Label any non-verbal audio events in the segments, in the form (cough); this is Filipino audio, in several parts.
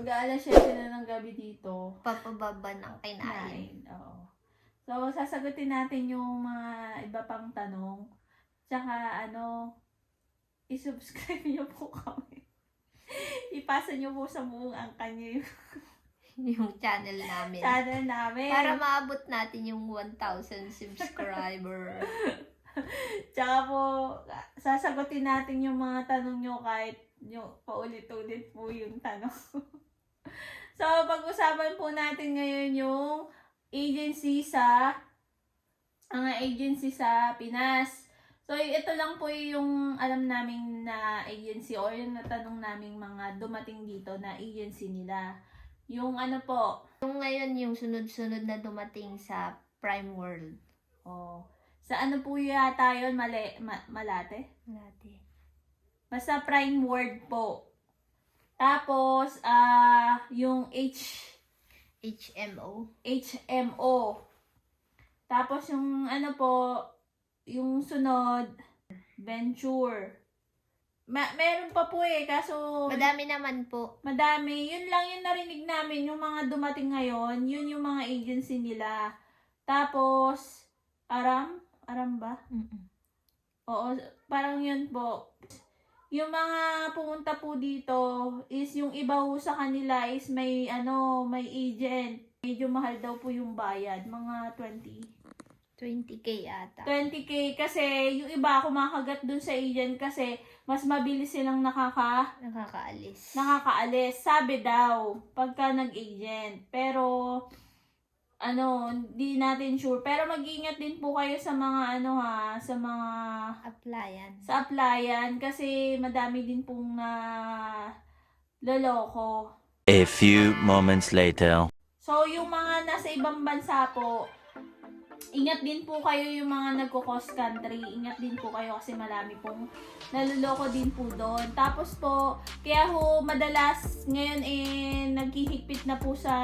Mag-aalas 7 na ng gabi dito. Papababa ng kinain. Nine. Oo. So, sasagutin natin yung mga iba pang tanong. Tsaka, ano, isubscribe (laughs) niyo po kami. Ipasa niyo po sa buong angka niyo yung (laughs) Yung channel namin. channel namin. Para maabot natin yung 1,000 subscriber. (laughs) Tsaka po, sasagutin natin yung mga tanong nyo kahit yung paulit-ulit po yung tanong. So, pag-usapan po natin ngayon yung agency sa mga agency sa Pinas. So, ito lang po yung alam naming na agency or yung natanong naming mga dumating dito na agency nila. Yung ano po, yung ngayon yung sunod-sunod na dumating sa Prime World. oh, sa ano po yata yun, mali, ma- malate? Dati. Basta prime word po. Tapos, ah, yung H, HMO. HMO. Tapos yung ano po, yung sunod, venture. Ma- meron pa po eh, kaso Madami naman po. madami. Yun lang yung narinig namin, yung mga dumating ngayon, yun yung mga agency nila. Tapos, Aram? Aram ba? Oo, parang yun po. Yung mga pumunta po dito is yung iba ho sa kanila is may ano, may agent. Medyo mahal daw po yung bayad, mga 20. 20k ata. 20k kasi yung iba kumakagat dun sa agent kasi mas mabilis silang nakaka Nakakaalis. nakakaalis. Sabi daw pagka nag-agent. Pero ano, hindi natin sure. Pero mag-ingat din po kayo sa mga ano ha, sa mga Applyan. sa applyan kasi madami din pong na loloko. A few moments later. So, yung mga nasa ibang bansa po, ingat din po kayo yung mga nagko-cross country. Ingat din po kayo kasi marami pong naluloko din po doon. Tapos po, kaya ho madalas ngayon eh naghihigpit na po sa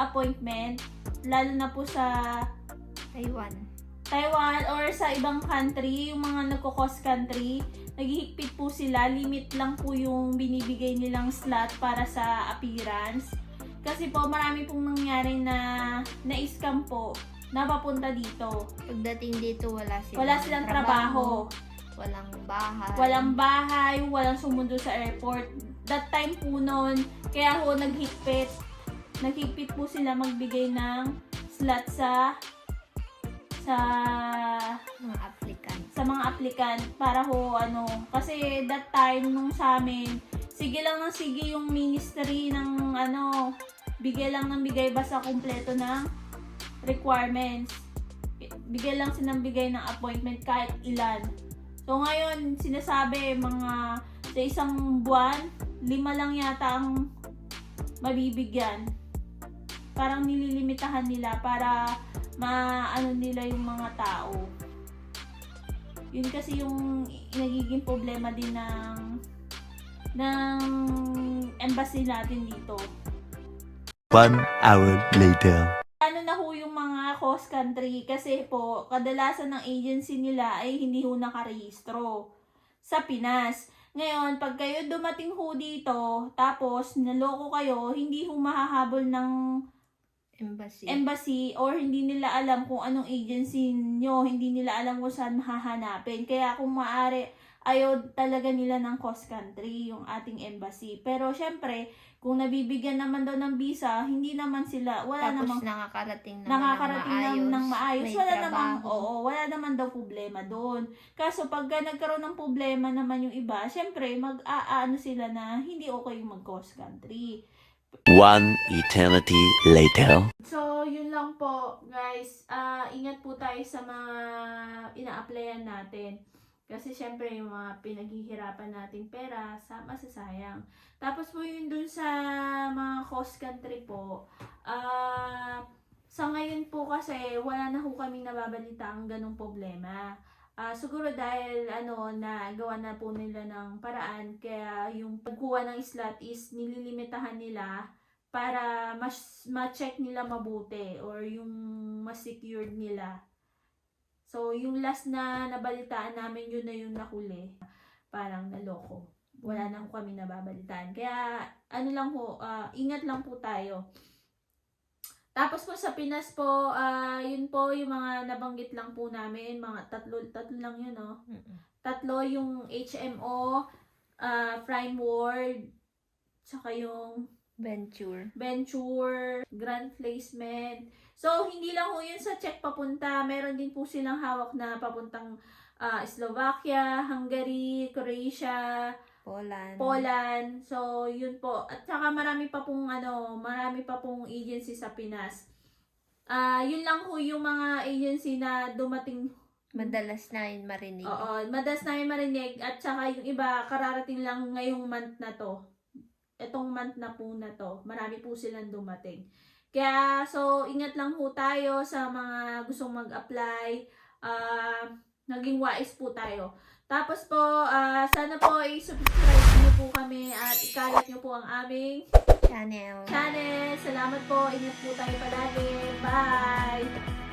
appointment. Lalo na po sa Taiwan. Taiwan or sa ibang country, yung mga nagko-cross country, naghihigpit po sila, limit lang po yung binibigay nilang slot para sa appearance. Kasi po marami pong nangyari na na-scam po na papunta dito. Pagdating dito, wala silang, Wala silang trabaho. Walang bahay. Walang bahay, walang sumundo sa airport. That time po noon, kaya ho naghigpit. Naghigpit po sila magbigay ng slot sa sa mga applicant. sa mga applicant para ho ano kasi that time nung sa amin sige lang ng sige yung ministry ng ano bigay lang ng bigay basta kumpleto ng requirements bigay lang sinang bigay ng appointment kahit ilan so ngayon sinasabi mga sa isang buwan lima lang yata ang mabibigyan parang nililimitahan nila para maano nila yung mga tao yun kasi yung nagiging problema din ng ng embassy natin dito. One hour later. Ano na ho yung mga host country kasi po kadalasan ng agency nila ay hindi ho nakarehistro sa Pinas. Ngayon, pag kayo dumating ho dito, tapos naloko kayo, hindi ho mahahabol ng Embassy. embassy or hindi nila alam kung anong agency nyo, hindi nila alam kung saan hahanapin. Kaya kung maaari, ayaw talaga nila ng coast country, yung ating embassy. Pero syempre, kung nabibigyan naman daw ng visa, hindi naman sila, wala Tapos namang nakakarating naman nakakarating ng maayos. ng maayos. May Wala namang, trabaho. oo, wala naman daw problema doon. Kaso pagka nagkaroon ng problema naman yung iba, syempre, mag-aano sila na hindi okay yung mag-coast country. One eternity later. So, yun lang po, guys. Ah, ingat po tayo sa mga ina-applyan natin. Kasi syempre yung mga pinaghihirapan nating pera, sa masasayang. Tapos po yun dun sa mga coast country po, ah, sa ngayon po kasi wala na ho kaming nababalita ang ganong problema. Ah, siguro dahil ano na gawa na po nila ng paraan kaya yung pagkuha ng slot is nililimitahan nila para mas ma-check nila mabuti or yung mas secured nila. So, yung last na nabalitaan namin yun na yung nahuli. Parang naloko. wala na ho kami nababalitaan. Kaya, ano lang ho, ah, ingat lang po tayo. Tapos po sa Pinas po, ah, yun po yung mga nabanggit lang po namin, mga tatlo, tatlo lang yun, no? Mm-mm. Tatlo yung HMO, ah, Prime Ward, tsaka yung Venture. venture, grant placement. So, hindi lang ho yun sa check papunta. Meron din po silang hawak na papuntang ah, Slovakia, Hungary, Croatia, Poland. Poland. So, yun po. At saka marami pa pong ano, marami pa pong agency sa Pinas. Ah, yun lang ho yung mga agency na dumating Madalas na yun marinig. Oo, madalas namin marinig at saka yung iba kararating lang ngayong month na to. Etong month na po na to, marami po silang dumating. Kaya, so, ingat lang po tayo sa mga gustong mag-apply. Ah, naging wise po tayo. Tapos po, ah, sana po i-subscribe niyo po kami at ikalat niyo po ang aming Channel. channel. Salamat po. Ingat po tayo palagi. Bye!